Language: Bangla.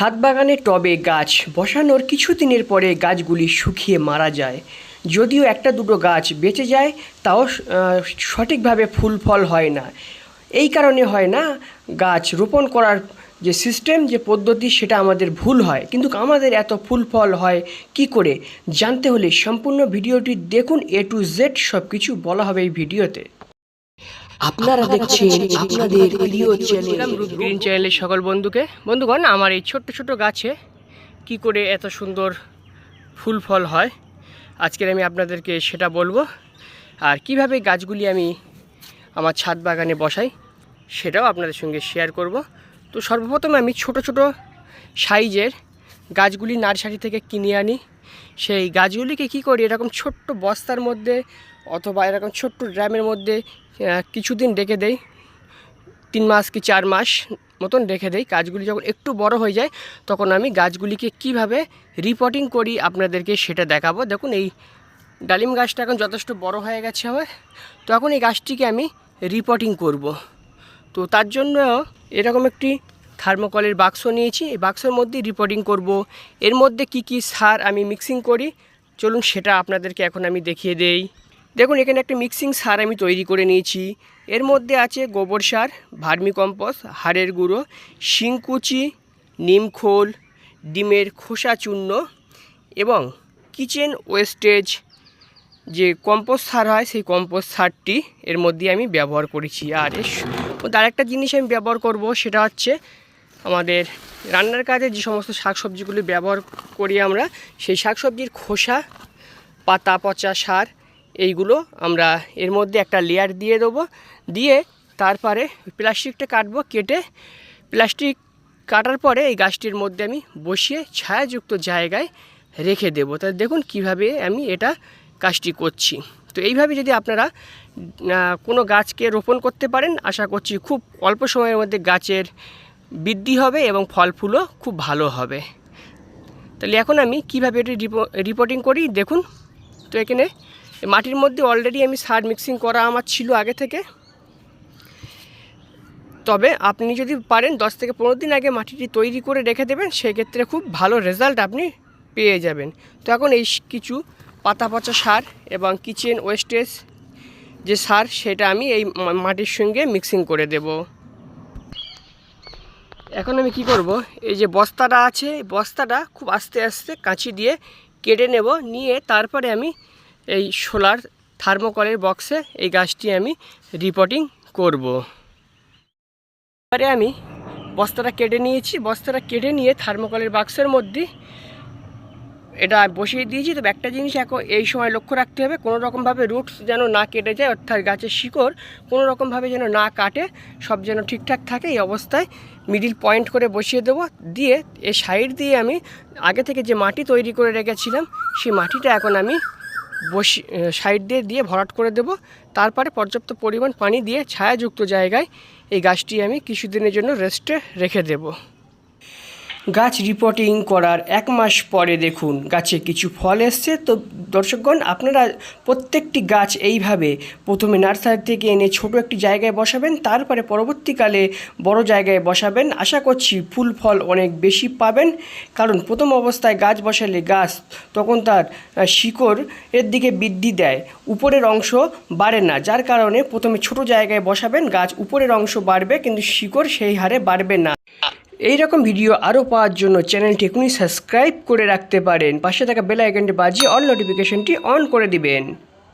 ছাদ বাগানে টবে গাছ, বসানোর কিছুদিনের পরে গাছগুলি শুকিয়ে মারা যায়। যদিও একটা দুটো গাছ বেঁচে যায়, তাও সঠিকভাবে ফুল ফল হয় না। এই কারণে হয় না, গাছ রোপণ করার যে সিস্টেম যে পদ্ধতি, সেটা আমাদের ভুল হয়। কিন্তু আমাদের এত ফুল ফল হয় কি করে? জানতে হলে সম্পূর্ণ ভিডিওটি দেখুন এ টু জেড সব কিছু বলা হবে এই ভিডিওতে। আপনারা দেখছেন আপনাদের প্রিয় চ্যানেল। গ্রিন চ্যানেলের সকল বন্ধুকে। বন্ধুগণ আমার এই ছোট্ট ছোট গাছে কি করে এত সুন্দর ফুল ফল হয় আজকের আমি আপনাদেরকে সেটা বলব। আর কীভাবে গাছগুলি আমি আমার ছাদ বাগানে বসাই সেটাও আপনাদের সঙ্গে শেয়ার করব। তো সর্বপ্রথম আমি ছোট ছোট সাইজের গাছগুলি নার্সারি থেকে কিনে আনি। সেই গাছগুলিকে কি করি এরকম ছোট্ট বস্তার মধ্যে অথবা এরকম ছোট্ট ড্রামের মধ্যে কিছুদিন রেখে দেই। তিন মাস কি চার মাস মতন রেখে দেই। গাছগুলি যখন একটু বড় হয়ে যায়, তখন আমি গাছগুলিকে কীভাবে রিপোর্টিং করি আপনাদেরকে সেটা দেখাবো। দেখুন, এই ডালিম গাছটা এখন যথেষ্ট বড় হয়ে গেছে আমার। তো এখন এই গাছটিকে আমি রিপোর্টিং করব। তো তার জন্য এরকম একটি থার্মোকলের বাক্স নিয়েছি। এই বাক্সের মধ্যে রিপোর্টিং করব। এর মধ্যে কি কি সার আমি মিক্সিং করি? চলুন সেটা আপনাদেরকে এখন আমি দেখিয়ে দেই। দেখুন, এখানে একটা মিক্সিং সার আমি তৈরি করে নিয়েছি। এর মধ্যে আছে গোবর সার, ভার্মি কম্পোস্ট, হাড়ের গুঁড়ো, শিংকুচি নিমখোল ডিমের খোসা চূর্ণ এবং কিচেন ওয়েস্টেজ যে কম্পোস্ট সার হয়, সেই কম্পোস্ট সারটি এর মধ্যে আমি ব্যবহার করেছি। আর মধ্যে আরেকটা জিনিস আমি ব্যবহার করব, সেটা হচ্ছে আমাদের রান্নার কাজে যে সমস্ত শাকসবজিগুলি ব্যবহার করি আমরা, সেই শাকসবজির খোসা, পাতা, পচা সার এইগুলো আমরা এর মধ্যে একটা লেয়ার দিয়ে দেবো। দিয়ে তারপরে প্লাস্টিকটা কাটবো, কেটে প্লাস্টিক কাটার পরে এই গাছটির মধ্যে আমি বসিয়ে ছায়াযুক্ত জায়গায় রেখে দেবো। তা দেখুন কীভাবে আমি এটা কাজটি করছি। তো এইভাবে যদি আপনারা কোনো গাছকে রোপণ করতে পারেন, আশা করছি খুব অল্প সময়ের মধ্যে গাছের বৃদ্ধি হবে এবং ফল ফুলও খুব ভালো হবে। তাহলে এখন আমি কীভাবে এটি রিপোর্টিং করি? দেখুন, তো এখানে মাটির মধ্যে অলরেডি আমি সার মিক্সিং করা আমার ছিল আগে থেকে। তবে আপনি যদি পারেন দশ থেকে পনেরো দিন আগে মাটিটি তৈরি করে রেখে দেবেন, সেক্ষেত্রে খুব ভালো রেজাল্ট আপনি পেয়ে যাবেন। তো এখন এই কিছু পাতা পচা সার এবং কিচেন ওয়েস্টেজ যে সার, সেটা আমি এই মাটির সঙ্গে মিক্সিং করে দেব। এখন আমি কি করব? এই যে বস্তাটা আছে, বস্তাটা খুব আস্তে আস্তে কাঁচি দিয়ে কেটে নেব, নিয়ে তারপরে আমি এই সোলার থার্মোকলের বক্সে এই গাছটি আমি রিপোর্টিং করব। এবারে আমি বস্তাটা কেটে নিয়েছি। বস্তাটা কেটে নিয়ে থার্মোকলের বাক্সের মধ্যে এটা বসিয়ে দিয়েছি। তবে একটা জিনিস এখন এই সময় লক্ষ্য রাখতে হবে, কোনো রকমভাবে রুটস যেন না কেটে যায়, অর্থাৎ গাছের শিকড় কোনো রকমভাবে যেন না কাটে, সব যেন ঠিকঠাক থাকে, এই অবস্থায় মিডিল পয়েন্ট করে বসিয়ে দেবো। দিয়ে এই সাইড দিয়ে আমি আগে থেকে যে মাটি তৈরি করে রেখেছিলাম, সেই মাটিটা এখন আমি বসি সাইড দিয়ে দিয়ে ভরাট করে দেব। তারপরে পর্যাপ্ত পরিমাণ পানি দিয়ে ছায়াযুক্ত জায়গায় এই গাছটি আমি কিছুদিনের জন্য রেস্টে রেখে দেবো। গাছ রিপোর্টিং করার এক মাস পরে দেখুন, গাছে কিছু ফল এসছে। তো দর্শকগণ, আপনারা প্রত্যেকটি গাছ এইভাবে প্রথমে নার্সারি থেকে এনে ছোট একটি জায়গায় বসাবেন, তারপরে পরবর্তীকালে বড় জায়গায় বসাবেন। আশা করছি ফুল, ফল অনেক বেশি পাবেন। কারণ প্রথম অবস্থায় গাছ বসালে গাছ তখন তার শিকড় এর দিকে বৃদ্ধি দেয়, উপরের অংশ বাড়ে না। যার কারণে প্রথমে ছোট জায়গায় বসাবেন, গাছ উপরের অংশ বাড়বে, কিন্তু শিকড় সেই হারে বাড়বে না। এই রকম ভিডিও আরও পাওয়ার জন্য চ্যানেলটি এখনই সাবস্ক্রাইব করে রাখতে পারেন। পাশে থাকা বেল আইকনটি বাজিয়ে অল নোটিফিকেশনটি অন করে দিবেন।